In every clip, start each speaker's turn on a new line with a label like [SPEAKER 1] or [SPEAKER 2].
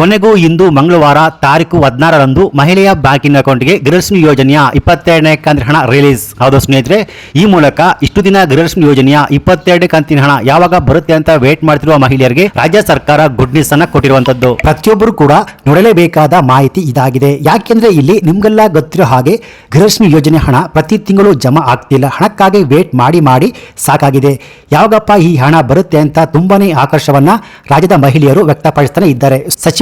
[SPEAKER 1] ಕೊನೆಗೂ ಇಂದು ಮಂಗಳವಾರ ತಾರೀಕು ಹದಿನಾರರಂದು ಮಹಿಳೆಯ ಬ್ಯಾಂಕಿನ ಅಕೌಂಟ್ಗೆ ಗೃಹಲಕ್ಷ್ಮಿ ಯೋಜನೆಯ ಇಪ್ಪತ್ತೆರಡನೇ ಕಂತಿನ ಹಣ ರಿಲೀಸ್. ಹೌದು ಸ್ನೇಹಿತರೆ, ಈ ಮೂಲಕ ಇಷ್ಟು ದಿನ ಗೃಹಲಕ್ಷ್ಮಿ ಯೋಜನೆಯ ಇಪ್ಪತ್ತೆರಡನೇ ಕಂತಿನ ಹಣ ಯಾವಾಗ ಬರುತ್ತೆ ಅಂತ ವೇಟ್ ಮಾಡ್ತಿರುವ ಮಹಿಳೆಯರಿಗೆ ರಾಜ್ಯ ಸರ್ಕಾರ ಗುಡ್ ನ್ಯೂಸ್ ಅನ್ನ ಕೊಟ್ಟಿರುವಂತದ್ದು.
[SPEAKER 2] ಪ್ರತಿಯೊಬ್ಬರು ಕೂಡ ನೋಡಲೇಬೇಕಾದ ಮಾಹಿತಿ ಇದಾಗಿದೆ. ಯಾಕೆಂದ್ರೆ ಇಲ್ಲಿ ನಿಮ್ಗೆಲ್ಲ ಗೊತ್ತಿರೋ ಹಾಗೆ ಗೃಹಲಕ್ಷ್ಮಿ ಯೋಜನೆ ಹಣ ಪ್ರತಿ ತಿಂಗಳು ಜಮಾ ಆಗ್ತಿಲ್ಲ. ಹಣಕ್ಕಾಗಿ ವೇಟ್ ಮಾಡಿ ಮಾಡಿ ಸಾಕಾಗಿದೆ. ಯಾವಾಗಪ್ಪ ಈ ಹಣ ಬರುತ್ತೆ ಅಂತ ತುಂಬಾನೇ ಆಕರ್ಷವನ್ನ ರಾಜ್ಯದ ಮಹಿಳೆಯರು ವ್ಯಕ್ತಪಡಿಸ್ತಾನೆ ಇದ್ದಾರೆ.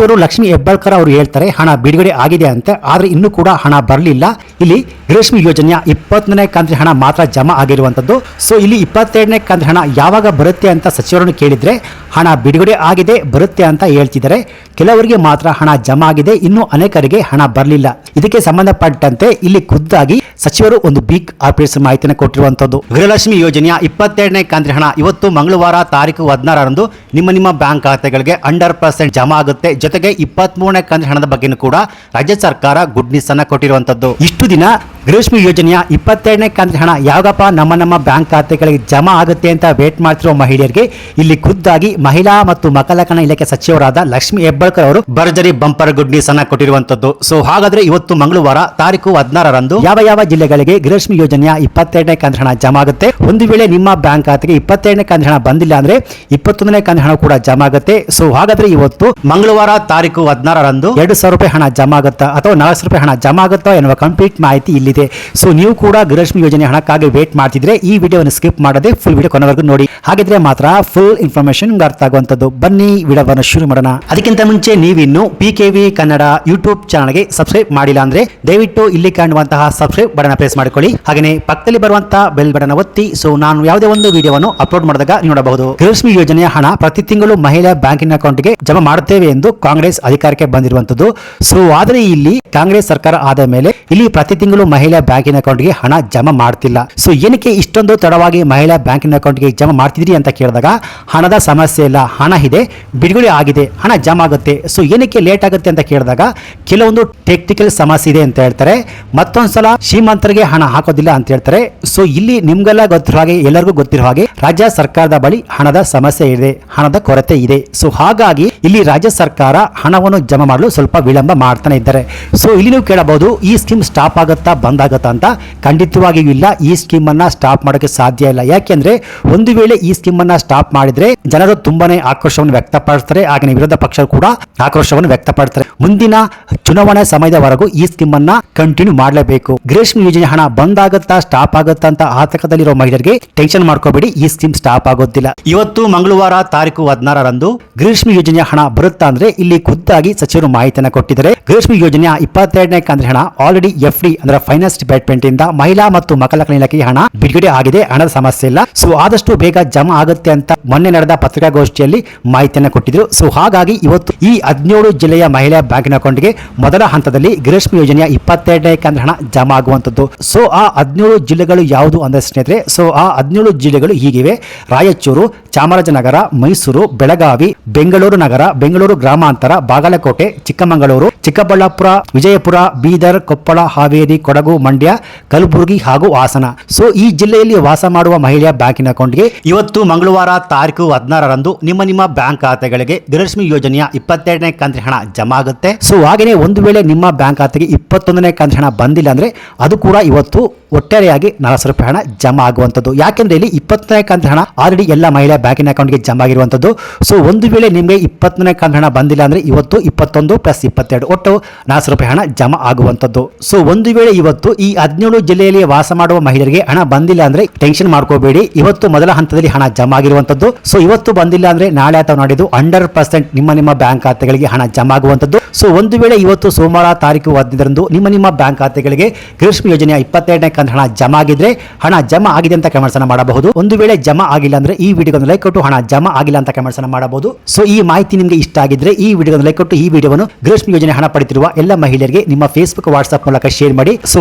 [SPEAKER 2] ಸಚಿವರು ಲಕ್ಷ್ಮಿ ಹೆಬ್ಬಾಳ್ಕರ್ ಅವರು ಹೇಳ್ತಾರೆ, ಹಣ ಬಿಡುಗಡೆ ಆಗಿದೆ ಅಂತ, ಆದ್ರೆ ಇನ್ನೂ ಕೂಡ ಹಣ ಬರಲಿಲ್ಲ. ಇಲ್ಲಿ ಗೃಹಲಕ್ಷ್ಮಿ ಯೋಜನೆಯ ಇಪ್ಪತ್ತನೇ ಕಂತಿನ ಹಣ ಮಾತ್ರ ಜಮಾ ಆಗಿರುವಂತದ್ದು. ಸೊ ಇಲ್ಲಿ ಇಪ್ಪತ್ತೆರಡನೇ ಕಂತಿನ ಹಣ ಯಾವಾಗ ಬರುತ್ತೆ ಅಂತ ಸಚಿವರನ್ನು ಕೇಳಿದ್ರೆ, ಹಣ ಬಿಡುಗಡೆ ಆಗಿದೆ, ಬರುತ್ತೆ ಅಂತ ಹೇಳ್ತಿದ್ದಾರೆ. ಕೆಲವರಿಗೆ ಮಾತ್ರ ಹಣ ಜಮಾ ಆಗಿದೆ, ಇನ್ನು ಅನೇಕರಿಗೆ ಹಣ ಬರಲಿಲ್ಲ. ಇದಕ್ಕೆ ಸಂಬಂಧಪಟ್ಟಂತೆ ಇಲ್ಲಿ ಖುದ್ದಾಗಿ ಸಚಿವರು ಒಂದು ಬಿಗ್ ಆಪರೇಷನ್ ಮಾಹಿತಿಯನ್ನು ಕೊಟ್ಟಿರುವಂತದ್ದು.
[SPEAKER 1] ಗೃಹಲಕ್ಷ್ಮಿ ಯೋಜನೆಯ ಇಪ್ಪತ್ತೆರಡನೇ ಕಂತಿನ ಹಣ ಇವತ್ತು ಮಂಗಳವಾರ ತಾರೀಕು ಹದಿನಾರರಂದು ನಿಮ್ಮ ನಿಮ್ಮ ಬ್ಯಾಂಕ್ ಖಾತೆಗಳಿಗೆ ಅಂಡರ್ ಪರ್ಸೆಂಟ್ ಜಮಾ ಆಗುತ್ತೆ. ಜೊತೆಗೆ ಇಪ್ಪತ್ಮೂರನೇ ಕಂತಿನ ಹಣದ ಬಗ್ಗೆನೂ ಕೂಡ ರಾಜ್ಯ ಸರ್ಕಾರ ಗುಡ್ ನ್ಯೂಸ್ ಅನ್ನ ಕೊಟ್ಟಿರುವಂತದ್ದು.
[SPEAKER 2] ಇಷ್ಟು ದಿನ ಗೃಹಲಕ್ಷ್ಮಿ ಯೋಜನೆಯ ಇಪ್ಪತ್ತೆರಡನೇ ಕಂತಿನ ಹಣ ಯಾವಾಗಪ್ಪ ನಮ್ಮ ನಮ್ಮ ಬ್ಯಾಂಕ್ ಖಾತೆಗಳಿಗೆ ಜಮಾ ಆಗುತ್ತೆ ಅಂತ ವೇಟ್ ಮಾಡ್ತಿರೋ ಮಹಿಳೆಯರಿಗೆ ಇಲ್ಲಿ ಖುದ್ದಾಗಿ ಮಹಿಳಾ ಮತ್ತು ಮಕ್ಕಳ ಇಲಾಖೆ ಸಚಿವರಾದ ಲಕ್ಷ್ಮಿ ಹೆಬ್ಬಾಳ್ಕರ್ ಅವರು
[SPEAKER 1] ಭರ್ಜರಿ ಬಂಪರ್ ಗುಡ್ ನ್ಯೂಸ್ ಅನ್ನ ಕೊಟ್ಟಿರುವಂತದ್ದು. ಸೊ ಹಾಗಾದ್ರೆ ಇವತ್ತು ಮಂಗಳವಾರ ತಾರೀಕು ಹದಿನಾರರಂದು
[SPEAKER 2] ಯಾವ ಯಾವ ಜಿಲ್ಲೆಗಳಿಗೆ ಗೃಹಲಕ್ಷ್ಮಿ ಯೋಜನೆಯ ಇಪ್ಪತ್ತೆರಡನೇ ಕಂತಿನ ಹಣ ಜಮಾ ಆಗುತ್ತೆ? ಒಂದು ವೇಳೆ ನಿಮ್ಮ ಬ್ಯಾಂಕ್ ಖಾತೆಗೆ ಇಪ್ಪತ್ತೆರಡನೇ ಕಂತಿನ ಹಣ ಬಂದಿಲ್ಲ ಅಂದ್ರೆ ಇಪ್ಪತ್ತೊಂದನೇ ಕಂತಿನ ಹಣ ಕೂಡ ಜಮಾ ಆಗುತ್ತೆ. ಸೊ ಹಾಗಾದ್ರೆ ಇವತ್ತು
[SPEAKER 1] ಮಂಗಳವಾರ ತಾರೀಕು ಹದಿನಾರರಂದು
[SPEAKER 2] ಎರಡು ಸಾವಿರ ರೂಪಾಯಿ ಹಣ ಜಮಾ ಆಗುತ್ತಾ ಅಥವಾ ನಾಲ್ಕು ರೂಪಾಯಿ ಹಣ ಜಮಾ ಆಗುತ್ತಾ ಎನ್ನುವ ಕಂಪ್ಲೀಟ್ ಮಾಹಿತಿ ಇಲ್ಲಿದೆ ಸೊ ನೀವು ಕೂಡ ಗೃಹಲಕ್ಷ್ಮಿ ಯೋಜನೆ ಹಣಕ್ಕಾಗಿ ವೇಟ್ ಮಾಡ್ತಿದ್ರೆ ಈ ವಿಡಿಯೋವನ್ನು ಸ್ಕಿಪ್ ಮಾಡದೆ ಫುಲ್ ವಿಡಿಯೋ ಕೊನೆವರೆಗೂ ನೋಡಿ. ಹಾಗಿದ್ರೆ ಮಾತ್ರ ಫುಲ್ ಇನ್ಫಾರ್ಮೇಶನ್ ಅರ್ಥ ಆಗುವಂಥದ್ದು. ಬನ್ನಿ ವಿಡಿಯೋವನ್ನು ಶುರು ಮಾಡೋಣ.
[SPEAKER 1] ಅದಕ್ಕಿಂತ ಮುಂಚೆ ನೀವಿನ್ನು P K V Kannada YouTube ಚಾನಲ್ಗೆ ಸಬ್ಸ್ಕ್ರೈಬ್ ಮಾಡಿಲ್ಲ ಅಂದ್ರೆ ದಯವಿಟ್ಟು ಇಲ್ಲಿ ಕಾಣುವಂತಹ ಸಬ್ಸ್ಕ್ರೈಬ್ ಬಟನ್ ಪ್ರೆಸ್ ಮಾಡಿಕೊಳ್ಳಿ. ಹಾಗೆಯೇ ಪಕ್ಕದಲ್ಲಿ ಬರುವಂತಹ ಬೆಲ್ ಬಟನ್ ಒತ್ತಿ. ಸೊ ನಾನು ಯಾವುದೇ ಒಂದು ವಿಡಿಯೋವನ್ನು ಅಪ್ಲೋಡ್ ಮಾಡಿದಾಗ ನೋಡಬಹುದು.
[SPEAKER 2] ಗೃಹಲಕ್ಷ್ಮಿ ಯೋಜನೆಯ ಹಣ ಪ್ರತಿ ತಿಂಗಳು ಮಹಿಳಾ ಬ್ಯಾಂಕಿನ ಅಕೌಂಟ್ಗೆ ಜಮಾ ಮಾಡುತ್ತೇವೆ ಎಂದು ಕಾಂಗ್ರೆಸ್ ಅಧಿಕಾರಕ್ಕೆ ಬಂದಿರುವಂತದ್ದು ಸೊ ಆದರೆ ಇಲ್ಲಿ ಕಾಂಗ್ರೆಸ್ ಸರ್ಕಾರ ಆದ ಮೇಲೆ ಇಲ್ಲಿ ಪ್ರತಿ ತಿಂಗಳು ಮಹಿಳಾ ಬ್ಯಾಂಕಿನ ಅಕೌಂಟ್ಗೆ ಹಣ ಜಮಾ ಮಾಡ್ತಿಲ್ಲ. ಸೊ ಏನಕ್ಕೆ ಇಷ್ಟೊಂದು ತಡವಾಗಿ ಮಹಿಳಾ ಬ್ಯಾಂಕಿನ ಅಕೌಂಟ್ಗೆ ಜಮಾ ಮಾಡ್ತಿದ್ರಿ ಅಂತ ಕೇಳಿದಾಗ, ಹಣದ ಸಮಸ್ಯೆ ಇಲ್ಲ, ಹಣ ಇದೆ, ಬಿಡುಗಡೆ ಆಗಿದೆ, ಹಣ ಜಮಾ ಆಗುತ್ತೆ. ಸೊ ಏನಕ್ಕೆ ಲೇಟ್ ಆಗುತ್ತೆ ಅಂತ ಕೇಳಿದಾಗ, ಕೆಲವೊಂದು ಟೆಕ್ನಿಕಲ್ ಸಮಸ್ಯೆ ಇದೆ ಅಂತ ಹೇಳ್ತಾರೆ. ಮತ್ತೊಂದ್ಸಲ ಶ್ರೀಮಂತರಿಗೆ ಹಣ ಹಾಕೋದಿಲ್ಲ ಅಂತ ಹೇಳ್ತಾರೆ. ಸೊ ಇಲ್ಲಿ ನಿಮ್ಗೆಲ್ಲ ಗೊತ್ತಿರೋ ಹಾಗೆ, ಎಲ್ಲರಿಗೂ ಗೊತ್ತಿರೋ ಹಾಗೆ, ರಾಜ್ಯ ಸರ್ಕಾರದ ಬಳಿ ಹಣದ ಸಮಸ್ಯೆ ಇದೆ, ಹಣದ ಕೊರತೆ ಇದೆ. ಸೊ ಹಾಗಾಗಿ ಇಲ್ಲಿ ರಾಜ್ಯ ಸರ್ಕಾರ ಹಣವನ್ನು ಜಮಾ ಮಾಡಲು ಸ್ವಲ್ಪ ವಿಳಂಬ ಮಾಡ್ತಾನೆ ಇದ್ದಾರೆ. ಸೊ ಇಲ್ಲಿ ನೀವು ಕೇಳಬಹುದು, ಈ ಸ್ಕೀಮ್ ಸ್ಟಾಪ್ ಆಗುತ್ತಾ ಬಂದ್ ಆಗುತ್ತಾ ಅಂತ ಖಂಡಿತವಾಗಿಯೂ ಇಲ್ಲ. ಈ ಸ್ಕೀಮ್ ಅನ್ನ ಸ್ಟಾಪ್ ಮಾಡೋಕೆ ಸಾಧ್ಯ ಇಲ್ಲ. ಯಾಕೆಂದ್ರೆ ಒಂದು ವೇಳೆ ಈ ಸ್ಕೀಮ್ ಅನ್ನ ಸ್ಟಾಪ್ ಮಾಡಿದ್ರೆ ಜನರು ತುಂಬಾನೇ ಆಕ್ರೋಶವನ್ನು ವ್ಯಕ್ತಪಡಿಸ್ತಾರೆ. ಹಾಗೆ ವಿರೋಧ ಪಕ್ಷ ಕೂಡ ಆಕ್ರೋಶವನ್ನು ವ್ಯಕ್ತಪಡಿಸ್ತಾರೆ. ಮುಂದಿನ ಚುನಾವಣೆ ಸಮಯದವರೆಗೂ ಈ ಸ್ಕೀಮ್ ಅನ್ನ ಕಂಟಿನ್ಯೂ ಮಾಡಲೇಬೇಕು. ಗ್ರೇಷ್ಮ ಯೋಜನೆ ಹಣ ಬಂದಾಗುತ್ತಾ, ಸ್ಟಾಪ್ ಆಗುತ್ತಾ ಅಂತ ಆತಂಕದಲ್ಲಿರೋ ಮಹಿಳೆಯರಿಗೆ ಟೆನ್ಷನ್ ಮಾಡ್ಕೋಬೇಡಿ. ಈ ಸ್ಕೀಮ್ ಸ್ಟಾಪ್ ಆಗೋದಿಲ್ಲ.
[SPEAKER 1] ಇವತ್ತು ಮಂಗಳವಾರ ತಾರೀಕು ಹದಿನಾರರಂದು
[SPEAKER 2] ಗ್ರೀಷ್ಮ ಯೋಜನೆ ಹಣ ಬರುತ್ತಾ ಅಂದ್ರೆ ಇಲ್ಲಿ ಖುದ್ದಾಗಿ ಸಚಿವರು ಮಾಹಿತಿಯನ್ನು ಕೊಟ್ಟಿದ್ದಾರೆ. ಗ್ರೀಷ್ಮ ಯೋಜನೆಯ ಇಪ್ಪತ್ತೆರಡನೇ ಕಂದ್ರೆ ಹಣ ಆಲ್ರೆಡಿ ಎಫ್ ಡಿ ಅಂದ್ರೆ ಫೈನಾನ್ಸ್ ಡಿಪಾರ್ಟ್ಮೆಂಟ್ ಇಂದ ಮಹಿಳಾ ಮತ್ತು ಮಕ್ಕಳ ಕಲ್ಯಾಣ ಇಲಾಖೆಗೆ ಹಣ ಬಿಡುಗಡೆ ಆಗಿದೆ. ಹಣದ ಸಮಸ್ಯೆ ಇಲ್ಲ. ಸೊ ಆದಷ್ಟು ಬೇಗ ಜಮಾ ಆಗುತ್ತೆ ಅಂತ ಮೊನ್ನೆ ನಡೆದ ಪತ್ರಿಕಾಗೋಷ್ಠಿಯಲ್ಲಿ ಮಾಹಿತಿಯನ್ನು ಕೊಟ್ಟಿದ್ರು. ಸೊ ಹಾಗಾಗಿ ಇವತ್ತು ಈ ಹದಿನೇಳು ಜಿಲ್ಲೆಯ ಮಹಿಳಾ ಬ್ಯಾಂಕಿನ ಅಕೌಂಟ್ಗೆ ಮೊದಲ ಹಂತದಲ್ಲಿ ಗೃಹಲಕ್ಷ್ಮಿ ಯೋಜನೆಯ ಇಪ್ಪತ್ತೆರಡನೇ ಕಂತಿನ ಹಣ ಜಮಾ ಆಗುವಂತದ್ದು ಸೊ ಆ ಹದಿನೇಳು ಜಿಲ್ಲೆಗಳು ಯಾವುದು ಅಂದ್ರೆ ಸ್ನೇಹಿತರೆ ಸೊ ಆ ಹದಿನೇಳು ಜಿಲ್ಲೆಗಳು ಹೀಗಿವೆ. ರಾಯಚೂರು, ಚಾಮರಾಜನಗರ, ಮೈಸೂರು, ಬೆಳಗಾವಿ, ಬೆಂಗಳೂರು ನಗರ, ಬೆಂಗಳೂರು ಗ್ರಾಮಾಂತರ, ಬಾಗಲಕೋಟೆ, ಚಿಕ್ಕಮಗಳೂರು, ಚಿಕ್ಕಬಳ್ಳಾಪುರ, ವಿಜಯಪುರ, ಬೀದರ್, ಕೊಪ್ಪಳ, ಹಾವೇರಿ, ಕೊಡಗು ಮಂಡ್ಯ, ಕಲಬುರಗಿ ಹಾಗೂ ಹಾಸನ. ಸೊ, ಈ ಜಿಲ್ಲೆಯಲ್ಲಿ ವಾಸ ಮಾಡುವ ಮಹಿಳೆಯ ಬ್ಯಾಂಕಿನ ಅಕೌಂಟ್ಗೆ
[SPEAKER 1] ಇವತ್ತು ಮಂಗಳವಾರ ತಾರೀಕು ಹದಿನಾರರಂದು ನಿಮ್ಮ ನಿಮ್ಮ ಬ್ಯಾಂಕ್ ಖಾತೆಗಳಿಗೆ ಗೃಹಲಕ್ಷ್ಮಿ ಯೋಜನೆಯ ಇಪ್ಪತ್ತೆರಡನೇ ಕಂತಿನ ಹಣ ಜಮಾ ಆಗುತ್ತೆ.
[SPEAKER 2] ಸೊ, ಹಾಗೆಯೇ ಒಂದು ವೇಳೆ ನಿಮ್ಮ ಬ್ಯಾಂಕ್ ಖಾತೆಗೆ ಇಪ್ಪತ್ತೊಂದನೇ ಕಂತಿನ ಹಣ ಬಂದಿಲ್ಲ ಅಂದ್ರೆ ಅದು ಕೂಡ ಇವತ್ತು ಒಟ್ಟಾರೆಯಾಗಿ ನಾಲ್ಕು ಸಾವಿರ ರೂಪಾಯಿ ಹಣ ಜಮಾ ಆಗುವಂಥದ್ದು. ಯಾಕೆಂದ್ರೆ ಇಲ್ಲಿ ಇಪ್ಪತ್ತನೇ ಕಂತಿನ ಹಣ ಆಲ್ರೆಡಿ ಎಲ್ಲ ಮಹಿಳಾ ಬ್ಯಾಂಕಿನ ಅಕೌಂಟ್ಗೆ ಜಮಾ ಆಗಿರುವಂಥದ್ದು. ಸೊ, ಒಂದು ವೇಳೆ ನಿಮಗೆ ಇಪ್ಪತ್ತನೇ ಕಂತಿನ ಹಣ ಬಂದಿಲ್ಲ ಅಂದ್ರೆ ಇವತ್ತು ಇಪ್ಪತ್ತೊಂದು ಪ್ಲಸ್ ಇಪ್ಪತ್ತೆರಡು. ಒಟ್ಟು ನಾಲ್ಕು ರೂಪಾಯಿ ಹಣ ಜಮಾ ಆಗುವಂಥದ್ದು. ಸೊ, ಒಂದು ವೇಳೆ ಇವತ್ತು ಈ ಹದಿನೇಳು ಜಿಲ್ಲೆಯಲ್ಲಿ ವಾಸ ಮಾಡುವ ಮಹಿಳೆಯರಿಗೆ ಹಣ ಬಂದಿಲ್ಲ ಅಂದ್ರೆ ಟೆನ್ಷನ್ ಮಾಡ್ಕೋಬೇಡಿ. ಇವತ್ತು ಮೊದಲ ಹಂತದಲ್ಲಿ ಹಣ ಜಮಾ ಆಗಿರುವಂತದ್ದು. ಸೊ ಇವತ್ತು ಬಂದಿಲ್ಲ ಅಂದ್ರೆ ನಾಳೆ ಅಥವಾ ನಾಡಿದ್ದು ಹಂಡ್ರೆಡ್ ಪರ್ಸೆಂಟ್ ನಿಮ್ಮ ನಿಮ್ಮ ಬ್ಯಾಂಕ್ ಖಾತೆಗಳಿಗೆ ಹಣ ಜಮಾ ಆಗುವಂತದ್ದು. ಸೊ ಒಂದು ವೇಳೆ ಇವತ್ತು ಸೋಮವಾರ ತಾರೀಕು ಹದಿನೈದರಂದು ನಿಮ್ಮ ನಿಮ್ಮ ಬ್ಯಾಂಕ್ ಖಾತೆಗಳಿಗೆ ಗ್ರೀಷ್ಮ ಯೋಜನೆಯ ಇಪ್ಪತ್ತೆರಡನೇ ಕಂತ ಹಣ ಜಮಾ ಆಗಿದ್ರೆ ಹಣ ಜಮಾ ಆಗಿದೆ ಅಂತ ಕಮೆಂಟ್ಸ್ ಮಾಡಬಹುದು. ಒಂದು ವೇಳೆ ಜಮಾ ಆಗಿಲ್ಲ ಅಂದ್ರೆ ಈ ವಿಡಿಯೋ ಲೈಕ್ ಕೊಟ್ಟು ಹಣ ಜಮಾ ಆಗಿಲ್ಲ ಅಂತ ಕಮೆಂಟ್ಸ್ ಮಾಡಬಹುದು. ಸೊ ಈ ಮಾಹಿತಿ ನಿಮಗೆ ಇಷ್ಟ ಆಗಿದ್ರೆ ಈ ವಿಡಿಯೋ ಲೈಕ್ ಕೊಟ್ಟು ಈ ವಿಡಿಯೋವನ್ನು ಗ್ರೀಷ್ಮ ಯೋಜನೆ ಹಣ ಪಡೆದಿರುವ ಎಲ್ಲ ಮಹಿಳೆಯರಿಗೆ ನಿಮ್ಮ ಫೇಸ್ಬುಕ್ ವಾಟ್ಸ್ಆಪ್ ಮೂಲಕ ಶೇರ್ ಮಾಡಿ. ಸೊ